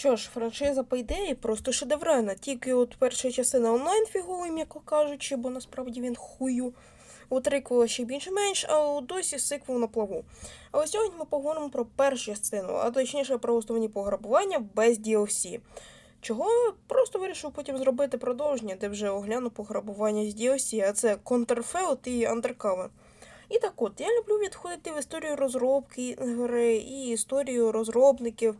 Що ж, франшиза по ідеї просто шедевральна. Тільки от перша частина онлайн фіговий, м'яко кажучи, бо насправді він хую. У триквела ще більш-менш, а у досі сиквел на плаву. Але сьогодні ми поговоримо про першу частину, а точніше про основні пограбування без DLC. Чого просто вирішив потім зробити продовження, де вже огляну пограбування з DLC, а це Counterfeit і Undercover. І так от, я люблю відходити в історію розробки гри і історію розробників.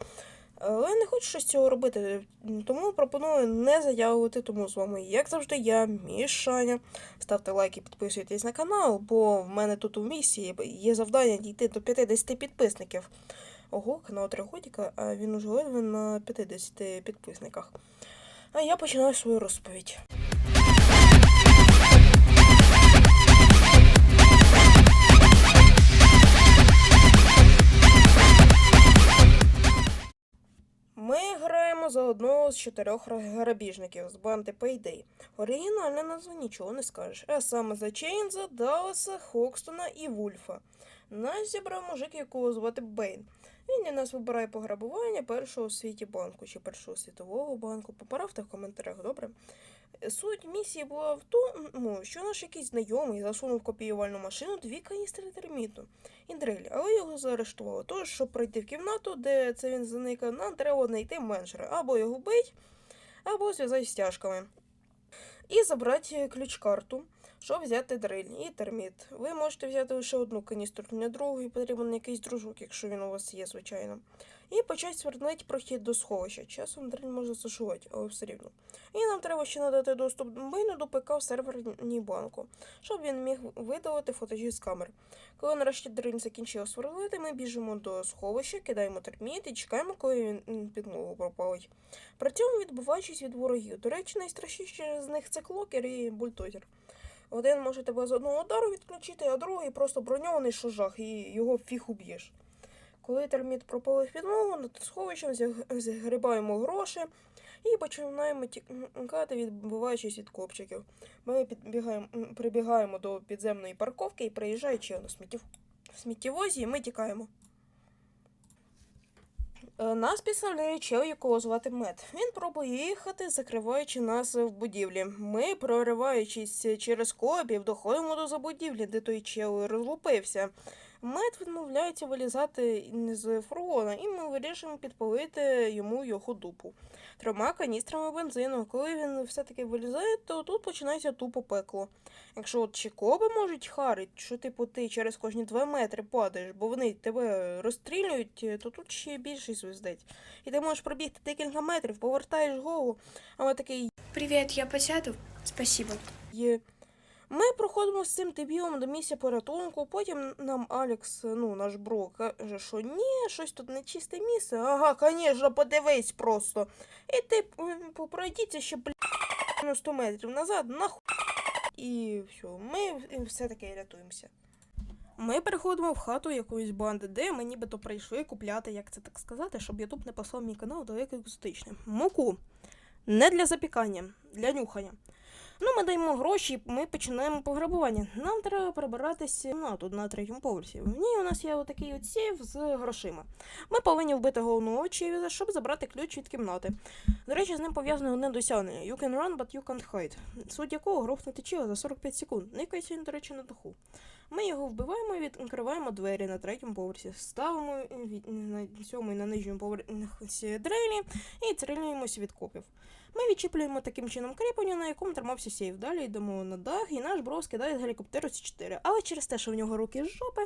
Але не хочу щось цього робити, тому пропоную не заявувати. Тому з вами, як завжди, я, Мішаня. Ставте лайки, підписуйтесь на канал, бо в мене тут у місії є завдання дійти до 50 підписників. Ого, канал Тригодіка, а він уже ледве на 50 підписниках. А я починаю свою розповідь. Чотирьох грабіжників з банди Payday. Оригінальна назва нічого не скажеш. А саме за Чейнза, Далласа, Хокстона і Вульфа. Нас зібрав мужик, якого звати Бейн. Він для нас вибирає пограбування першого у світі банку чи першого світового банку. Поправте в коментарях, добре? Суть місії була в тому, що наш якийсь знайомий засунув копіювальну машину дві каністри терміту і дрель, але його заарештували. Тож, щоб пройти в кімнату, де це він заникав, нам треба знайти меншера. Або його бить, або зв'язати стяжками. І забрати ключ-карту, щоб взяти дрель і терміт. Ви можете взяти лише одну каністру, другу, і потрібен якийсь дружок, якщо він у вас є, звичайно. І почати свернити прохід до сховища. Часом дрель може зашивати, але все рівно. І нам треба ще надати доступ Бейну до ПК в серверній банку, щоб він міг видалити фотожі з камер. Коли нарешті дрель закінчив сверлити, ми біжимо до сховища, кидаємо терміт і чекаємо, коли він підмогу пропалить. При цьому відбуваючись від ворогів. До речі, найстрашніше з них це клокер і бульдозер. Один може тебе з одного удару відключити, а другий просто броньований що жах, і його фіг уб'єш. Коли терміт пропалив підмогу, над сховищем згрібаємо гроші і починаємо тікати, відбиваючись від копчиків. Ми підбігаємо, прибігаємо до підземної парковки і приїжджаючи на сміттєв... сміттєвозі, ми тікаємо. Е, Нас підставляє чел, якого звати Мед. Він пробує їхати, закриваючи нас в будівлі. Ми, прориваючись через копів, доходимо до забудівлі, де той чел розлупився. Мед відмовляється вилізати з фургона, і ми вирішуємо підпалити йому його дупу трьома каністрами бензину. Коли він все-таки вилізає, то тут починається тупо пекло. Якщо от чекоби можуть харить, що типу ти через кожні два метри падаєш, бо вони тебе розстрілюють, то тут ще більший звездець. І ти можеш пробігти декілька метрів, повертаєш голову, а ми такий Привет, я посяду? Спасибо. є. Ми проходимо з цим дебілом до місця порятунку, потім нам Алекс, ну, наш бро, каже, що ні, щось тут нечисте місце. Ага, звісно, подивись просто. І ти пройдіться ще, на 100 метрів назад, нахуй. І все, ми все-таки рятуємося. Ми переходимо в хату якоїсь банди, де ми нібито прийшли купляти, як це так сказати, щоб Ютуб не послав мій канал далеко екзотичним. Муку. Не для запікання, для нюхання. Ну, ми даємо гроші, ми починаємо пограбування. Нам треба перебиратися на тут на третьому поверсі. В ній у нас є отакий от сейф з грошима. Ми повинні вбити головну очі, щоб забрати ключ від кімнати. До речі, з ним пов'язане одне досягнення: You can run, but you can't hide. Суть якого грохнути тіло за 45 секунд. Никайся, до речі, на даху. Ми його вбиваємо і відкриваємо двері на третьому поверсі. Ставимо від- на цьому і на нижньому поверсі дрелі і цирилюємося від копів. Ми відчіплюємо таким чином кріплення, на якому тримався сейф. Далі йдемо на дах, і наш бро скидає з гелікоптеру С4. Але через те, що в нього руки жопи,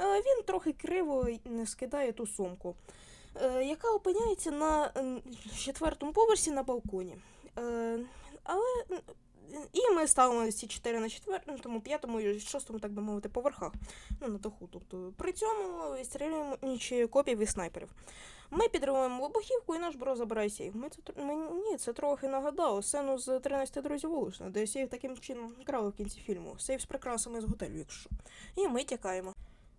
е, він трохи криво скидає ту сумку, е, яка опиняється на четвертому поверсі на балконі. Е, Але і ми ставимо ці 4 на четвертому, п'ятому і шостому, так би мовити, поверхах. Ну, на даху. Тобто при цьому стрілюємо чи копів і снайперів. Ми підриваємо вибухівку і наш бро забирає сейф. Ми це, мені це трохи нагадало сцену з 13 друзів Оушена, де сейф таким чином крали в кінці фільму. Сейф з прикрасами з готелю, якщо. що. І ми тікаємо.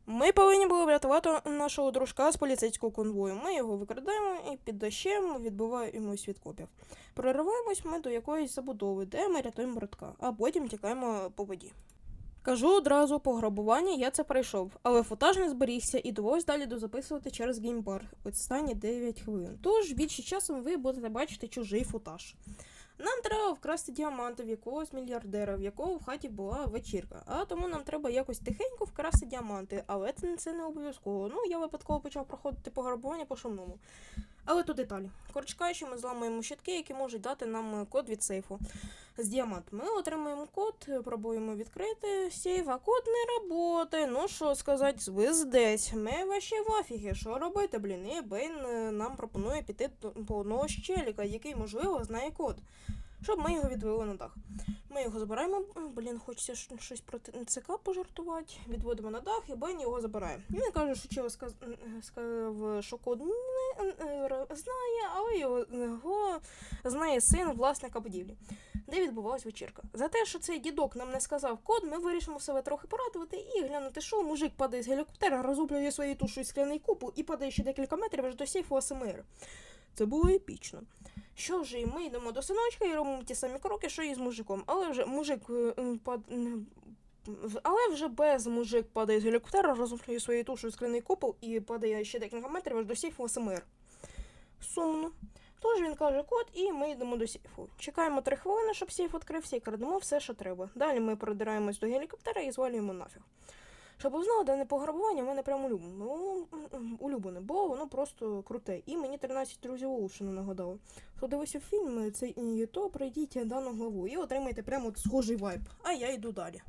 Ми повинні були врятувати нашого дружка з поліцейського конвою. Ми його викрадаємо і під дощем відбиваємось від копів. Прориваємось ми до якоїсь забудови, де ми рятуємо братка, а потім тікаємо по воді. Кажу одразу, пограбування я це пройшов, але футаж не зберігся і довелось далі дозаписувати через геймбар. Останні 9 хвилин. Тож більше часом ви будете бачити чужий футаж. Нам треба вкрасти діаманти в якогось мільярдера, в якого в хаті була вечірка. А тому нам треба якось тихенько вкрасти діаманти, але це, не обов'язково. Ну, я випадково почав проходити пограбування по шумному. Але тут деталі. Коротше кажучи, ми зламуємо щитки, які можуть дати нам е, код від сейфу з діамант. Ми отримуємо код, е, пробуємо відкрити сейф, а код не роботає. Ну що сказати, звиздець. Ми ваші в афігі. Що робити, блін? І Бейн е, нам пропонує піти по одного щеліка, який, можливо, знає код. Щоб ми його відвели на дах. Ми його забираємо. Блін, хочеться щось проти ЦК пожартувати. Відводимо на дах, і Бен його забирає. Він каже, що сказ... е, сказав, що код не е, знає, але його, знає син власника будівлі де відбувалась вечірка. За те, що цей дідок нам не сказав код, ми вирішимо себе трохи порадувати і глянути, що мужик падає з гелікоптера, розублює своєю тушою скляний купол і падає ще декілька метрів аж до сейфу АСМР. Це було епічно. Що ж, ми йдемо до синочка і робимо ті самі кроки, що і з мужиком. Але вже мужик е, пад... Але вже без мужик падає з гелікоптера, розуміє своєю тушою скляний купол і падає ще декілька метрів аж до сейфу АСМР. Сумно. Тож він каже код, і ми йдемо до сейфу. Чекаємо три хвилини, щоб сейф відкрився, і крадемо все, що треба. Далі ми продираємось до гелікоптера і звалюємо нафіг. Щоб ви знали, дане пограбування в мене прям улюблене. Ну, улюблене, бо воно просто круте. І мені 13 друзів Оушена нагадало. Хто дивився фільм, це то пройдіть дану главу і отримайте прямо от схожий вайб. А я йду далі.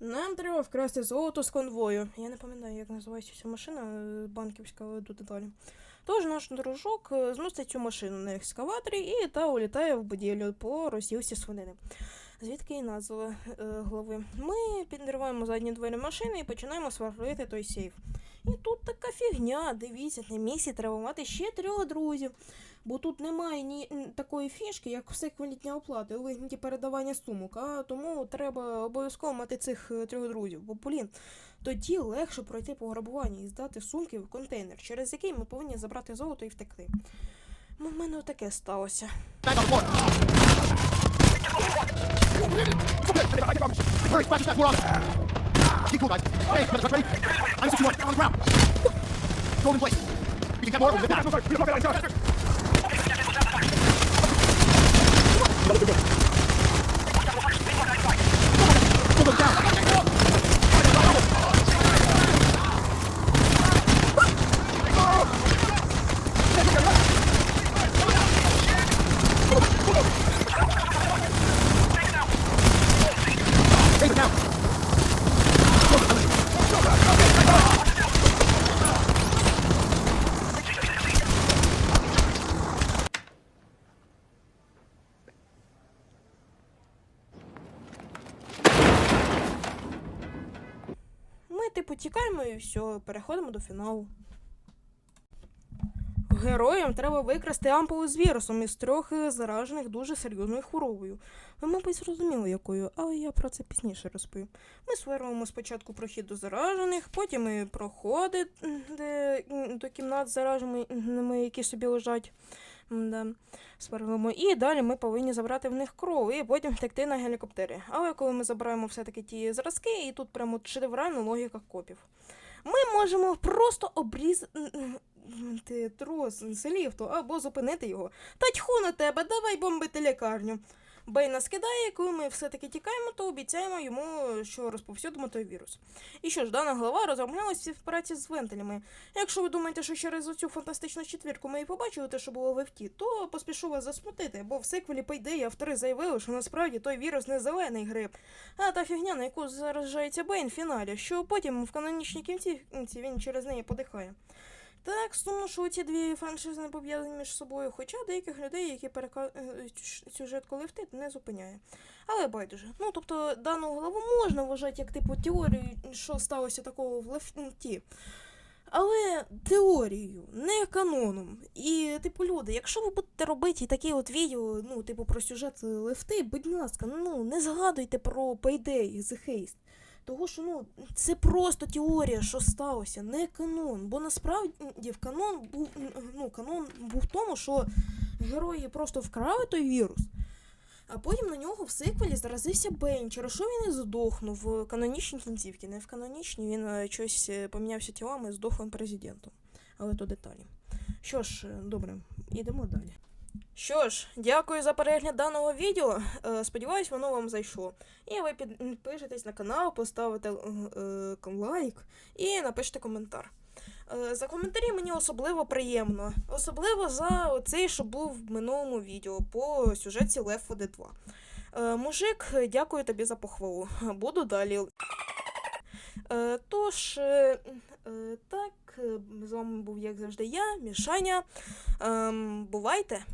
Нам треба вкрасти золото з конвою. Я не пам'ятаю, як називається ця машина е, банківська, тут далі. Тож наш дружок е, зносить цю машину на екскаваторі і та улітає в будівлю по розсілці свинини. Звідки і назва е, голови. Ми підриваємо задні двері машини і починаємо сверлити той сейф. І тут така фігня. Дивіться, на місці треба мати ще трьох друзів. Бо тут немає ні такої фішки, як всеквалітня оплати у вигляді передавання сумок, а тому треба обов'язково мати цих е, трьох друзів. Бо, блін, тоді легше пройти пограбування і здати сумки в контейнер, через який ми повинні забрати золото і втекти. В мене таке сталося. Hurry, splash that more on. Keep cool, guys. Hey, ready? ready? I'm just one. On the ground. Hold in place. We can get more with that. Тікаємо і все, переходимо до фіналу. Героям треба викрасти ампули з вірусом із трьох е, заражених дуже серйозною хворобою. Ви, мабуть, зрозуміли якою, але я про це пізніше розповім. Ми сверлимо спочатку прохід до заражених, потім ми проходи до кімнат з зараженими, які собі лежать. Да. Сверлимо. І далі ми повинні забрати в них кров і потім втекти на гелікоптері. Але коли ми забираємо все-таки ті зразки, і тут прямо шедевральна логіка копів. Ми можемо просто обрізати трос з ліфту або зупинити його. Та тьху на тебе, давай бомбити лікарню. Бей нас кидає, коли ми все-таки тікаємо, то обіцяємо йому, що розповсюдимо той вірус. І що ж, дана глава розроблялась в співпраці з вентилями. Якщо ви думаєте, що через оцю фантастичну четвірку ми і побачили те, що було в ефті, то поспішу вас засмутити, бо в по ідеї автори заявили, що насправді той вірус не зелений гриб, а та фігня, на яку заражається Бейн в фіналі, що потім в канонічній кінці він через неї подихає. Так, сумно, що ці дві франшизи не пов'язані між собою, хоча деяких людей, які перека... е, сюжет коли не зупиняє. Але байдуже. Ну, тобто, дану главу можна вважати як типу теорію, що сталося такого в лефті. Але теорією, не каноном. І, типу, люди, якщо ви будете робити такі от відео, ну, типу, про сюжет лефти, будь ласка, ну не згадуйте про Payday, The Haste. Того, що ну, це просто теорія, що сталося, не канон. Бо насправді в канон був, ну, канон був в тому, що герої просто вкрали той вірус, А потім на нього в сиквелі заразився Бейн, через що він і здохнув в канонічній кінцівці. Не в канонічній він е, щось е, помінявся тілами з здохлим президентом. Але то деталі. Що ж, е, добре, ідемо далі. Що ж, дякую за перегляд даного відео. Е, Сподіваюсь, воно вам зайшло. І ви підпишетесь на канал, поставите е, лайк і напишете коментар. Е, За коментарі мені особливо приємно. Особливо за оцей, що був в минулому відео по сюжеті Left 4 Dead 2. Е, Мужик, дякую тобі за похвалу. Буду далі. Тож, так, е, з вами був, як завжди, я, Мішаня. Ем, Бувайте!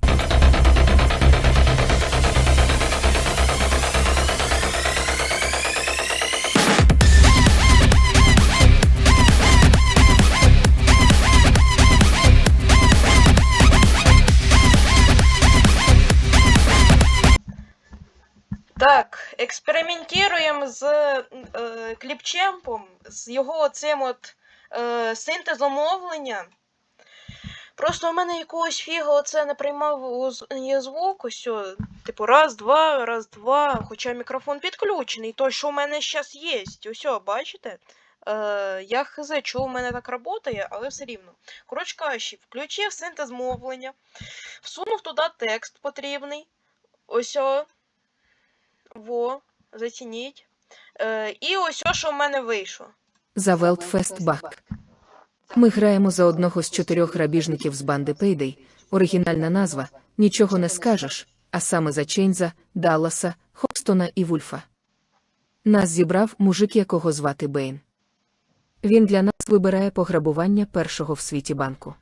Так, експериментуємо з е, кліпчемпом, з його цим от е, синтезом мовлення. Просто у мене якогось фіга оце не приймав звук, ось, типу, раз, два, раз, два, хоча мікрофон підключений, той, що у мене зараз є. Ось, бачите? Е, я хз, чого у мене так працює, але все рівно. Коротше кажучи, включив синтез мовлення, всунув туди текст потрібний. Ось. Во, зацініть. Е, і ось що в мене вийшло. За Велтфестбак. Ми граємо за одного з чотирьох грабіжників з банди Payday. Оригінальна назва нічого не скажеш, а саме за Чейнза, Далласа, Хокстона і Вульфа. Нас зібрав мужик, якого звати Бейн. Він для нас вибирає пограбування першого в світі банку.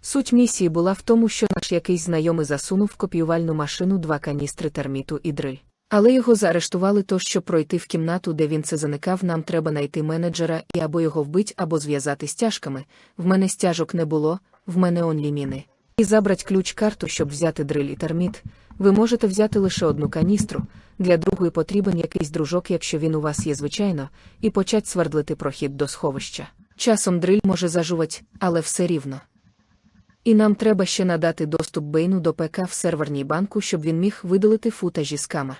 Суть місії була в тому, що наш якийсь знайомий засунув в копіювальну машину два каністри терміту і дриль. Але його заарештували, то щоб пройти в кімнату, де він це заникав, нам треба знайти менеджера і або його вбить, або зв'язати стяжками. В мене стяжок не було, в мене онлі міни. І забрать ключ-карту, щоб взяти дриль і терміт. Ви можете взяти лише одну каністру. Для другої потрібен якийсь дружок, якщо він у вас є звичайно, і почать свердлити прохід до сховища. Часом дриль може зажувати, але все рівно. І нам треба ще надати доступ Бейну до ПК в серверній банку, щоб він міг видалити футажі з камер.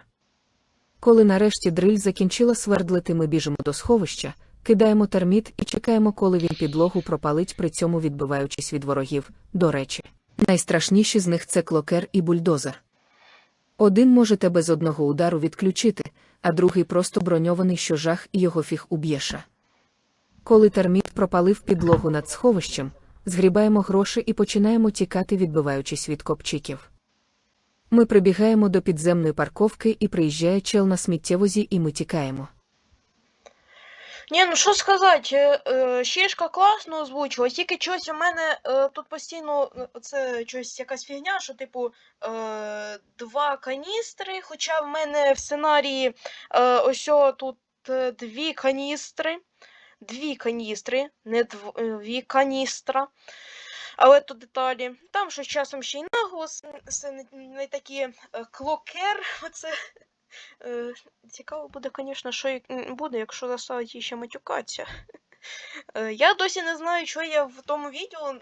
Коли нарешті дриль закінчила свердлити, ми біжимо до сховища, кидаємо терміт і чекаємо, коли він підлогу пропалить, при цьому відбиваючись від ворогів. До речі, найстрашніші з них це клокер і бульдозер. Один може тебе з одного удару відключити, а другий просто броньований, що жах і його фіг уб'єша. Коли терміт пропалив підлогу над сховищем, згрібаємо гроші і починаємо тікати, відбиваючись від копчиків. Ми прибігаємо до підземної парковки і приїжджає чел на сміттєвозі, і ми тікаємо. Ні, ну що сказати, е, е, Щешка класно озвучила, тільки щось у мене е, тут постійно це щось якась фігня, що типу два каністри, хоча в мене в сценарії ось тут дві каністри, дві каністри, не дв- дві каністра. Але тут деталі. Там щось часом ще й наголос, це не, такі е, клокер, оце. Е, Цікаво буде, звісно, що буде, якщо заставить її ще матюкатися. Е, Я досі не знаю, що я в тому відео,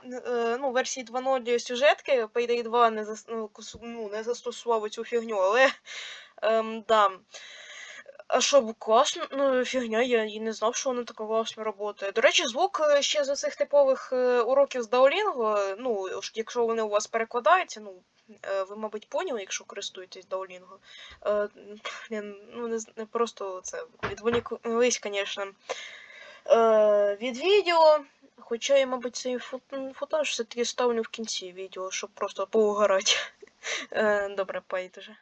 ну, версії 2.0 сюжетки, Payday 2 не, зас, ну, ну, не застосував цю фігню, але ем, да. А що, класно, ну, фігня, я і не знав, що вона така класно працює. До речі, звук е, ще з цих типових е, уроків з Duolingo, е, ну, якщо вони у вас перекладаються, ну, ви, мабуть, поняли, якщо користуєтесь. Е, ну, не, не просто це відволіклись, звісно, від відео. Хоча я, мабуть, цей фут- футаж все-таки ставлю в кінці відео, щоб просто поугарати. Добре, байдуже.